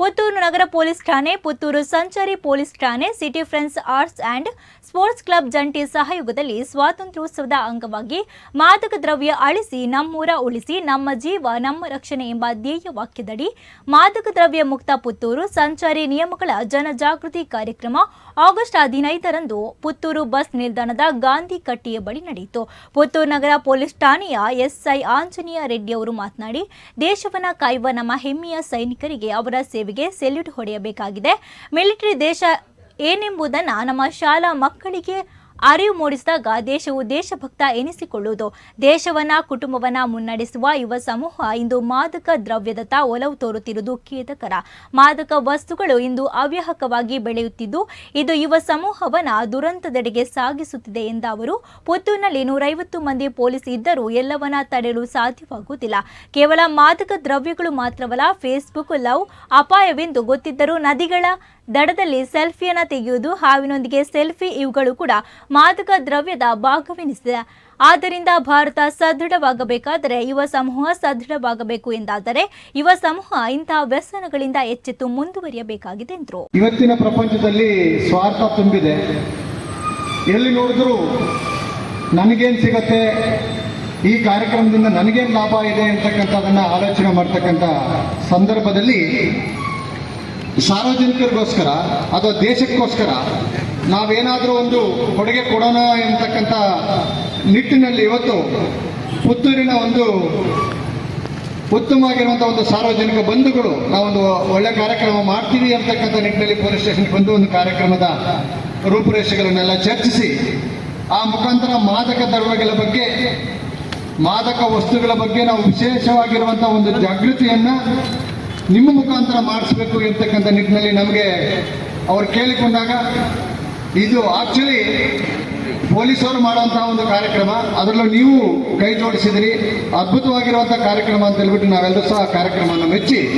ಪುತ್ತೂರು ನಗರ ಪೊಲೀಸ್ ಠಾಣೆ, ಪುತ್ತೂರು ಸಂಚಾರಿ ಪೊಲೀಸ್ ಠಾಣೆ, city friends arts and sports club ಜಂಟಿ ಸಹಯೋಗದಲ್ಲಿ ಸ್ವಾತಂತ್ರ್ಯೋತ್ಸವದ ಅಂಗವಾಗಿ ಮಾದಕ ದ್ರವ್ಯ ಅಳಿಸಿ ನಮ್ಮೂರ ಉಳಿಸಿ ನಮ್ಮ ಜೀವ, ನಮ್ಮ ರಕ್ಷಣೆ ಎಂಬ ಧ್ಯೇಯ ವಾಕ್ಯದಡಿ ಮಾದಕ ದ್ರವ್ಯ ಮುಕ್ತ ಪುತ್ತೂರು ಸಂಚಾರಿ ನಿಯಮಗಳ ಜನಜಾಗೃತಿ ಕಾರ್ಯಕ್ರಮ ಆಗಸ್ಟ್ ಹದಿನೈದರಂದು ಪುತ್ತೂರು ಬಸ್ ನಿಲ್ದಾಣದ ಗಾಂಧಿ ಕಟ್ಟಿಯ ಬಳಿ ನಡೆಯಿತು. ಪುತ್ತೂರು ನಗರ ಪೊಲೀಸ್ ಠಾಣೆಯ ಎಸ್ಐ ಆಂಜನೇಯ ರೆಡ್ಡಿ ಅವರು ಮಾತನಾಡಿ, ದೇಶವನ್ನ ಕಾಯುವ ನಮ್ಮ ಹೆಮ್ಮೆಯ ಸೈನಿಕರಿಗೆ ಅವರ ಸೇವೆಗೆ ಸೆಲ್ಯೂಟ್ ಹೊಡೆಯಬೇಕಾಗಿದೆ. ಮಿಲಿಟರಿ ದೇಶ ಏನೆಂಬುದನ್ನು ನಮ್ಮ ಶಾಲಾ ಮಕ್ಕಳಿಗೆ ಅರಿವು ಮೂಡಿಸಿದಾಗ ದೇಶವು ದೇಶಭಕ್ತ ಎನಿಸಿಕೊಳ್ಳುವುದು. ದೇಶವನ್ನ, ಕುಟುಂಬವನ್ನ ಮುನ್ನಡೆಸುವ ಯುವ ಸಮೂಹ ಇಂದು ಮಾದಕ ದ್ರವ್ಯದತ್ತ ಒಲವು ತೋರುತ್ತಿರುವುದು ಖೇದಕರ. ಮಾದಕ ವಸ್ತುಗಳು ಇಂದು ಅವ್ಯಾಹಕವಾಗಿ ಬೆಳೆಯುತ್ತಿದ್ದು, ಇದು ಯುವ ಸಮೂಹವನ್ನ ದುರಂತದೆಡೆಗೆ ಸಾಗಿಸುತ್ತಿದೆ ಎಂದ ಅವರು, ಪುತ್ತೂರಿನಲ್ಲಿ ನೂರೈವತ್ತು ಮಂದಿ ಪೊಲೀಸ್ ಇದ್ದರೂ ಎಲ್ಲವನ್ನ ತಡೆಯಲು ಸಾಧ್ಯವಾಗುವುದಿಲ್ಲ. ಕೇವಲ ಮಾದಕ ದ್ರವ್ಯಗಳು ಮಾತ್ರವಲ್ಲ, ಫೇಸ್ಬುಕ್ ಲವ್, ಅಪಾಯವೆಂದು ಗೊತ್ತಿದ್ದರೂ ನದಿಗಳ ದಡದಲ್ಲಿ ಸೆಲ್ಫಿಯನ್ನ ತೆಗೆಯುವುದು, ಹಾವಿನೊಂದಿಗೆ ಸೆಲ್ಫಿ ಇವುಗಳು ಕೂಡ ಮಾದಕ ದ್ರವ್ಯದ ಭಾಗವೆನಿಸಿದೆ. ಆದ್ದರಿಂದ ಭಾರತ ಸದೃಢವಾಗಬೇಕಾದರೆ, ಯುವ ಸಮೂಹ ಸದೃಢವಾಗಬೇಕು ಎಂದಾದರೆ, ಯುವ ಸಮೂಹ ಇಂತಹ ವ್ಯಸನಗಳಿಂದ ಎಚ್ಚೆತ್ತು ಮುಂದುವರಿಯಬೇಕಾಗಿದೆ ಎಂದರು. ಇವತ್ತಿನ ಪ್ರಪಂಚದಲ್ಲಿ ಸ್ವಾರ್ಥ ತುಂಬಿದೆ. ಎಲ್ಲಿ ನೋಡಿದ್ರು ನನಗೇನು ಸಿಗತ್ತೆ, ಈ ಕಾರ್ಯಕ್ರಮದಿಂದ ನನಗೇನು ಲಾಭ ಇದೆ ಅಂತಕ್ಕಂಥದನ್ನ ಆಲೋಚನೆ ಮಾಡ್ತಕ್ಕಂಥ ಸಂದರ್ಭದಲ್ಲಿ ಸಾರ್ವಜನಿಕರಿಗೋಸ್ಕರ ಅಥವಾ ದೇಶಕ್ಕೋಸ್ಕರ ನಾವೇನಾದರೂ ಒಂದು ಕೊಡುಗೆ ಕೊಡೋಣ ಎಂತಕ್ಕಂಥ ನಿಟ್ಟಿನಲ್ಲಿ ಇವತ್ತು ಪುತ್ತೂರಿನ ಒಂದು ಉತ್ತಮವಾಗಿರುವಂಥ ಒಂದು ಸಾರ್ವಜನಿಕ ಬಂಧುಗಳು ನಾವೊಂದು ಒಳ್ಳೆ ಕಾರ್ಯಕ್ರಮ ಮಾಡ್ತೀವಿ ಅಂತಕ್ಕಂಥ ನಿಟ್ಟಿನಲ್ಲಿ ಪೊಲೀಸ್ ಸ್ಟೇಷನ್ಗೆ ಬಂದು ಒಂದು ಕಾರ್ಯಕ್ರಮದ ರೂಪುರೇಷೆಗಳನ್ನೆಲ್ಲ ಚರ್ಚಿಸಿ, ಆ ಮುಖಾಂತರ ಮಾದಕ ದ್ರವ್ಯಗಳ ಬಗ್ಗೆ, ಮಾದಕ ವಸ್ತುಗಳ ಬಗ್ಗೆ ನಾವು ವಿಶೇಷವಾಗಿರುವಂಥ ಒಂದು ಜಾಗೃತಿಯನ್ನ ನಿಮ್ಮ ಮುಖಾಂತರ ಮಾಡಿಸ್ಬೇಕು ಇರ್ತಕ್ಕಂಥ ನಿಟ್ಟಿನಲ್ಲಿ ನಮಗೆ ಅವ್ರು ಕೇಳಿಕೊಂಡಾಗ, ಇದು ಆಕ್ಚುಲಿ ಪೊಲೀಸರು ಮಾಡುವಂತಹ ಒಂದು ಕಾರ್ಯಕ್ರಮ. ಅದರಲ್ಲೂ ನೀವು ಕೈ ಜೋಡಿಸಿದಿರಿ. ಅದ್ಭುತವಾಗಿರುವಂತಹ ಕಾರ್ಯಕ್ರಮ ಅಂತ ಹೇಳ್ಬಿಟ್ಟು ನಾವೆಲ್ಲರೂ ಸಹ ಕಾರ್ಯಕ್ರಮವನ್ನು ಮೆಚ್ಚಿ